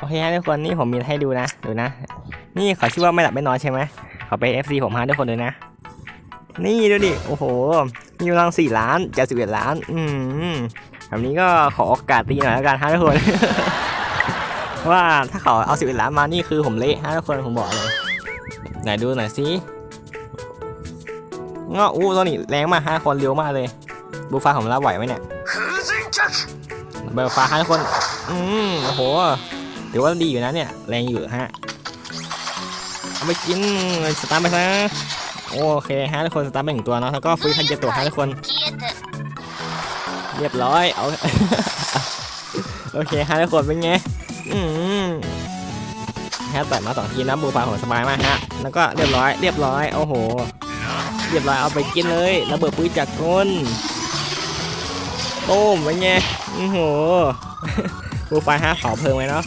โอเคฮะทุกคนนี่ผมมีให้ดูนะดูนะ นี่เขาชื่อว่าไม่หลับไม่นอนใช่ไหมเขาเป็น FC ผมฮะทุกคนเลยนะ นี่ดูดิโอ้โห มีกำลังสี่ล้านจะสิบเอ็ดล้าน อืมแบบนี้ก็ขอโอกาสตีหน่อยแล้วกันฮะทุกคน ว่าถ้าเขาเอาสิบเอ็ดล้านมานี่คือผมเละฮะทุกคนผมบอกเลยไหนดูหน่อยสิงออู้ตัวนี้แรงมากฮะคนเร็วมากเลยบูฟ้าผมรับไหวไหมเนี่ยเบลฟ้าฮะทุกคน อืมโอ้โห ถือว่าดีอยู่นะเนี่ยแรงอยู่ฮะเอาไปกินสตาร์ไปซะโอเคฮะทุกคนสตาร์ไปหนึ่งตัวเนาะแล้วก็ฟรีทันเจตัวฮะทุกคน เรียบร้อยเอาโอเคฮะทุกคนเป็นไงฮะแต่มาสองทีนะบูปาหัวสบายมากฮะแล้วก็เรียบร้อยเรียบร้อยโอ้โห เรียบร้อยเอาไปกินเลยระเบิดปุ้ยจากก้นต้มเป็นไงโอ้โห ฟูไฟห้าเผาเพิ่งไว้เนาะ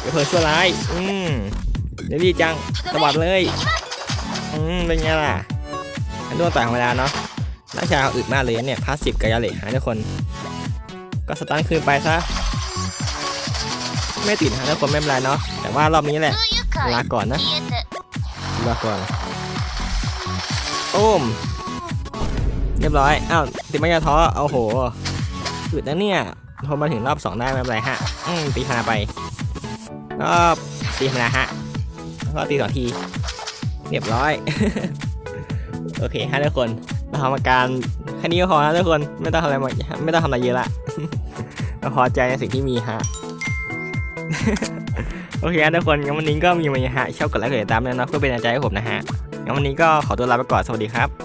เดี๋เพลิงชั่วร้าย อืมเดี๋ยวดีจังตบัดเลย อืม เป็นไงล่ะ อันด้วต่างเวลาเนาะราชาอึดมากเลยเนี่ยพาสิบกับยาเหล็กทุกคน ก็สตันคืนไปซะ ไม่ติดฮะทุกคนไม่เป็นไรเนาะ แต่ว่ารอบนี้แหละ ลาก่อนนะ ลาก่อนโอ้ม เรียบร้อย อ้าว ติดไม่ยาท้อเอาโหอึดนะเนี่ย ทนมาถึงรอบสองได้ไม่เป็นไรฮะตีธรรมดาไปรอบตีธรรมดาฮะแล้วก็ตีสองทีเรียบร้อย โอเคฮะทุกคนเราทำการแค่นี้ก็พอนะทุกคนไม่ต้องทำอะไรไม่ต้องทำอะไรเยอะละเราพอใจในสิ่งที่มีฮะโอเคฮะทุกคนงั้นวันนี้ก็มีมาฮะชอบกดไลค์กดติดตามด้วยนะเพื่อเป็นกำลังใจให้ผมนะฮะงั้นวันนี้ก็ขอตัวลาไปก่อนสวัสดีครับ